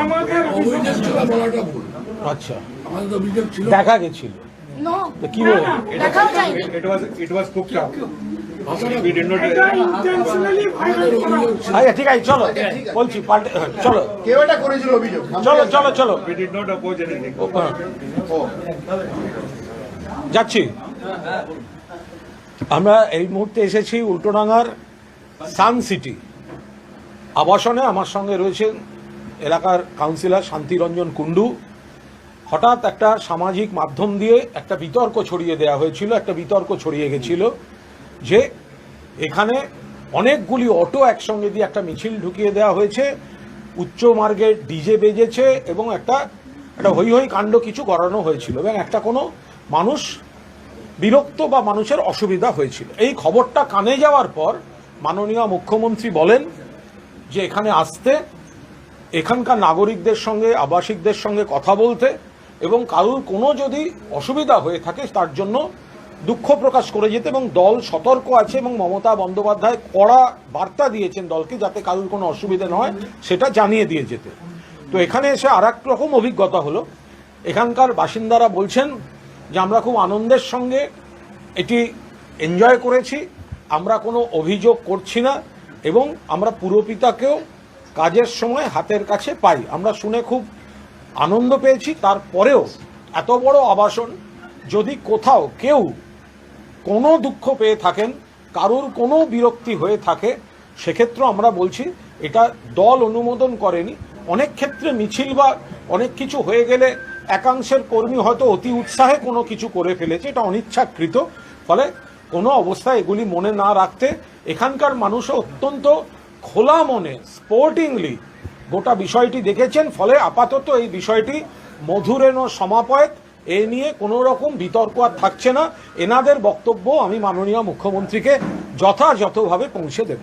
আমাদের অভিযোগ ছিল বলাটা ভুল আচ্ছা আমাদের অভিযোগ ছিল দেখা গেছিল কি বলে। আচ্ছা ঠিক আছে চলো। বলছি পাল্টে হ্যাঁ, চলো। কেউ এটা করেছিল অভিযোগ? চলো চলো চলো। We did not oppose anything. হ্যাঁ। যাচ্ছি। আমরা এই মুহূর্তে এসেছি উল্টোডাঙ্গার সান সিটি। আবাসনে আমার সঙ্গে রয়েছেন এলাকার কাউন্সিলর শান্তিরঞ্জন কুণ্ডু, হঠাৎ একটা সামাজিক মাধ্যম দিয়ে একটা বিতর্ক ছড়িয়ে দেওয়া হয়েছিল, একটা বিতর্ক ছড়িয়ে গেছিল যে এখানে অনেকগুলি অটো একসঙ্গে দিয়ে একটা মিছিল ঢুকিয়ে দেওয়া হয়েছে, উচ্চ মার্গে ডিজে বেজেছে এবং একটা একটা হই হই কাণ্ড কিছু করানো হয়েছিল এবং একটা কোনো মানুষ বিরক্ত বা মানুষের অসুবিধা হয়েছিল। এই খবরটা কানে যাওয়ার পর মাননীয় মুখ্যমন্ত্রী বলেন যে এখানে আসতে এখানকার নাগরিকদের সঙ্গে, আবাসিকদের সঙ্গে কথা বলতে এবং কারুর কোনো যদি অসুবিধা হয়ে থাকে, তার জন্য দুঃখ প্রকাশ করে যেতে এবং দল সতর্ক আছে এবং মমতা বন্দ্যোপাধ্যায় কড়া বার্তা দিয়েছেন দলকে যাতে কারুর কোনো অসুবিধা না হয়, সেটা জানিয়ে দিয়ে যেতে। তো এখানে এসে আর রকম অভিজ্ঞতা হলো। এখানকার বাসিন্দারা বলছেন যে, আমরা খুব আনন্দের সঙ্গে এটি এনজয় করেছি, আমরা কোনো অভিযোগ করছি না এবং আমরা পুরপিতাকেও কাজের সময় হাতের কাছে পাই। আমরা শুনে খুব আনন্দ পেয়েছি। তারপরেও এত বড় আবাসন যদি কোথাও কেউ কোনো দুঃখ পেয়ে থাকেন, কারোর কোনো বিরক্তি হয়ে থাকে সেক্ষেত্রে আমরা বলছি, এটা দল অনুমোদন করেনি। অনেক ক্ষেত্রে মিছিল বা অনেক কিছু হয়ে গেলে একাংশের কর্মী হয়তো অতি উৎসাহে কোনো কিছু করে ফেলেছে, এটা অনিচ্ছাকৃত। ফলে কোনো অবস্থায় এগুলি মনে না রাখতে এখানকার মানুষও অত্যন্ত খোলা মনে স্পোর্টিংলি গোটা বিষয়টি দেখেছেন ফলে আপাতত এই বিষয়টি মধুরেণ সমাপয়েত। এ নিয়ে কোনো রকম বিতর্ক আর থাকছে না। এনাদের বক্তব্য আমি মাননীয় মুখ্যমন্ত্রীকে যথাযথভাবে পৌঁছে দেব।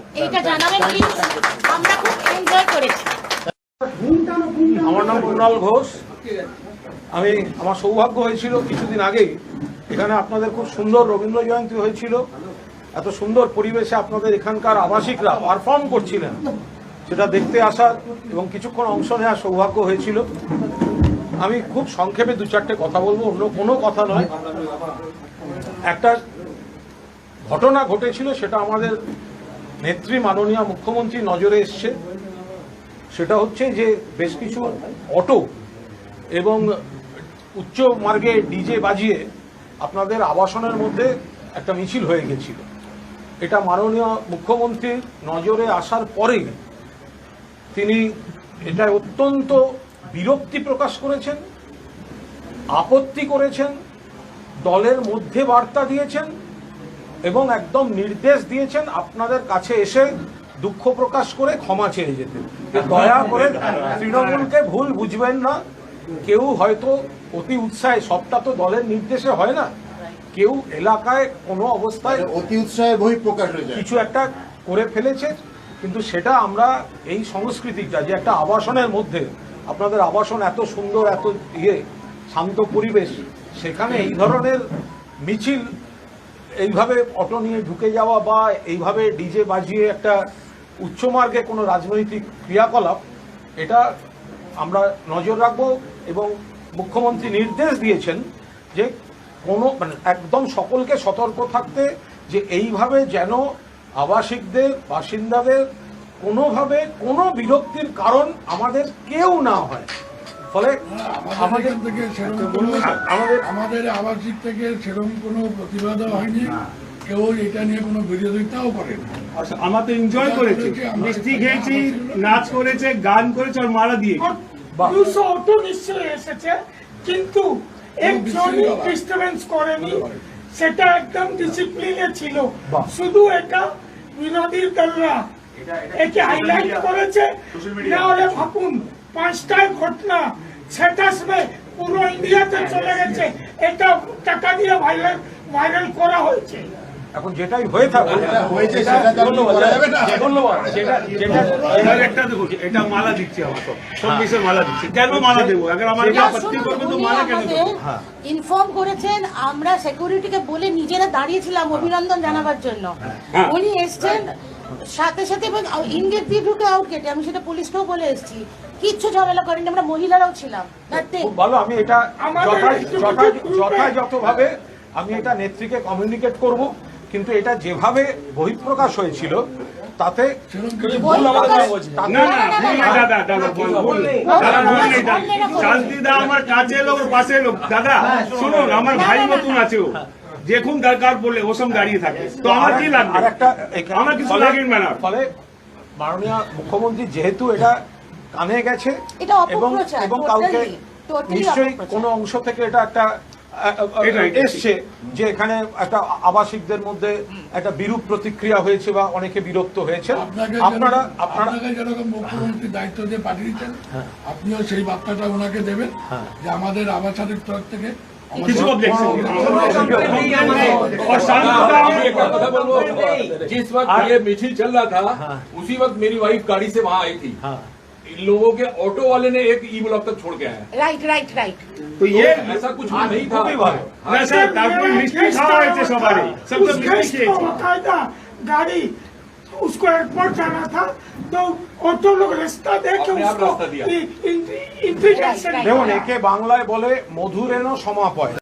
আমার নাম কুণাল ঘোষ। আমি আমার সৌভাগ্য হয়েছিল কিছুদিন আগেই। এখানে আপনাদের খুব সুন্দর রবীন্দ্র জয়ন্তী হয়েছিল। এত সুন্দর পরিবেশে আপনাদের এখানকার আবাসিকরা পারফর্ম করছিলেন। সেটা দেখতে আসার এবং কিছুক্ষণ অংশ নেওয়ার সৌভাগ্য হয়েছিল। আমি খুব সংক্ষেপে দু চারটে কথা বলব, অন্য কোনো কথা নয়। একটা ঘটনা ঘটেছিল, সেটা আমাদের নেত্রী মাননীয় মুখ্যমন্ত্রী নজরে এসছে। সেটা হচ্ছে যে বেশ কিছু অটো এবং উচ্চ মার্গে ডিজে বাজিয়ে আপনাদের আবাসনের মধ্যে একটা মিছিল হয়ে গেছিল। এটা মাননীয় মুখ্যমন্ত্রীর নজরে আসার পরেই তিনি এটা অত্যন্ত বিরক্তি প্রকাশ করেছেন, আপত্তি করেছেন, দলের মধ্যে বার্তা দিয়েছেন এবং একদম নির্দেশ দিয়েছেন আপনাদের কাছে এসে দুঃখ প্রকাশ করে ক্ষমা চেয়ে যেতে। দয়া করে তৃণমূলকে ভুল বুঝবেন না, কেউ হয়তো অতি উৎসাহে, সবটা তো দলের নির্দেশে হয় না। কেউ এলাকায় কোনো অবস্থায় অতি উৎসাহের বহি প্রকাশ হয়ে যায়। কিছু একটা করে ফেলেছে কিন্তু সেটা আমরা এই সংস্কৃতিটা যে একটা আবাসনের মধ্যে আপনাদের আবাসন এত সুন্দর এত ইয়ে শান্ত পরিবেশ সেখানে এই ধরনের মিছিল এইভাবে অটো নিয়ে ঢুকে যাওয়া বা এইভাবে ডিজে বাজিয়ে একটা উচ্চমার্গে কোনো রাজনৈতিক ক্রিয়াকলাপ এটা আমরা নজর রাখব এবং মুখ্যমন্ত্রী নির্দেশ দিয়েছেন যে কোনো মানে একদম সকলকে সতর্ক থাকতে যে এইভাবে যেন আবাসিকদের বাসিন্দাদের কোনোভাবে কোনো বিরক্তির কারণ আমাদের কেউ না হয়। ফলে আমাদের থেকে সেরকম কোনো আমাদের আমাদের আবাসিক থেকে সেরকম কোনো প্রতিবাদও হয়নি। কেউ এটা নিয়ে কোনো বিরোধিতাও করেনি। আচ্ছা, আমরা তো এনজয় করেছি। মিষ্টি খেয়েছি নাচ করেছে গান করেছে আর মারা দিয়ে। দুশো অটো নিশ্চয়ই এসেছে কিন্তু একজনই। ডিস্টার্বেন্স করেনি সেটা একদম ডিসিপ্লিনে ছিল। শুধু এটা বিরোধী দলরা। একে হাইলাইট করেছে না হলে ভাবুন পাঁচটায় ঘটনা স্ট্যাটাসমে পুরো ইন্ডিয়াতে চলে গেছে। এটা টাকা দিয়ে ভাইরাল ভাইরাল করা হয়েছে। এখন যেটাই হয়ে থাকে যেটা হয়েছে সেটা তো আপনি বলা যাবে না। ধন্যবাদ। যেটা যেটা এবার একটা দেখো এটা মালা দিচ্ছি আমার সব। সব মালা দিচ্ছি। কেন মালা দেবো? আগে আমার আপত্তি করবে তো মালা কেন আমাদের দেবো হ্যাঁ। ইনফর্ম করেছেন আমরা সিকিউরিটিকে বলে নিজেরা দাঁড়িয়েছিলাম অভিনন্দন জানাবার জন্য। হ্যাঁ। উনি এসছেন সাথে সাথে ইনগেট দিয়ে ঢুকে আউট আমি সেটা পুলিশকেও বলে এসেছি। কিচ্ছু ঝামেলা করেনি আমরা মহিলারাও ছিলাম। ভালো আমি এটা যথাযথভাবে আমি এটা নেত্রীকে কমিউনিকেট করব। কিন্তু এটা যেভাবে বহিঃপ্রকাশ হয়েছিল তাতে আমার কাছে লোক পাশে লোক দাদা শুনুন আমার ভাই মতন আছে যখন দরকার বলে ওসব দাঁড়িয়ে থাকে তো আমার কি লাগবে আর একটা এখানে- আমার কিছু ফলে- লাগেই না। ফলে মাননীয় মুখ্যমন্ত্রী যেহেতু এটা কানে গেছে এবং এবং কাউকে নিশ্চয়ই। কোনো অংশ থেকে এটা একটা এসছে যে এখানে একটা আবাসিকদের মধ্যে একটা বিরূপ প্রতিক্রিয়া হয়েছে বা অনেকে বিরক্ত হয়েছে আপনারা আপনাকে যেরকম মুখ্যমন্ত্রী দায়িত্ব দিয়ে পাঠিয়েছেন হ্যাঁ। আপনিও সেই বার্তাটা ওনাকে দেবেন হ্যাঁ। যে আমাদের আবাসিক তরফ থেকে जिस वक्त ये मिছিল चल रहा था उसी वक्त मेरी वाइफ गाड़ी से वहाँ आई थी लोगों के ऑटो वाले ने एक ई ब्लॉक तक छोड़ के आया রাইট রাইট রাইট तो ये ऐसा कुछ भी नहीं খুবই ভালো था না স্যার তারপরে মিষ্টি খাওয়া হয়েছে সবারই সব তো उस মিষ্টি गेस्ट को খেয়েছে बकायदा गाड़ी उसको एयरपोर्ट जाना था तो ऑटो लोग रास्ता देके अपने आप उसको रास्ता दिया। इंटीरियर से Right, right. দেখুন একে বাংলায় বলে মধুরেণ সমাপয়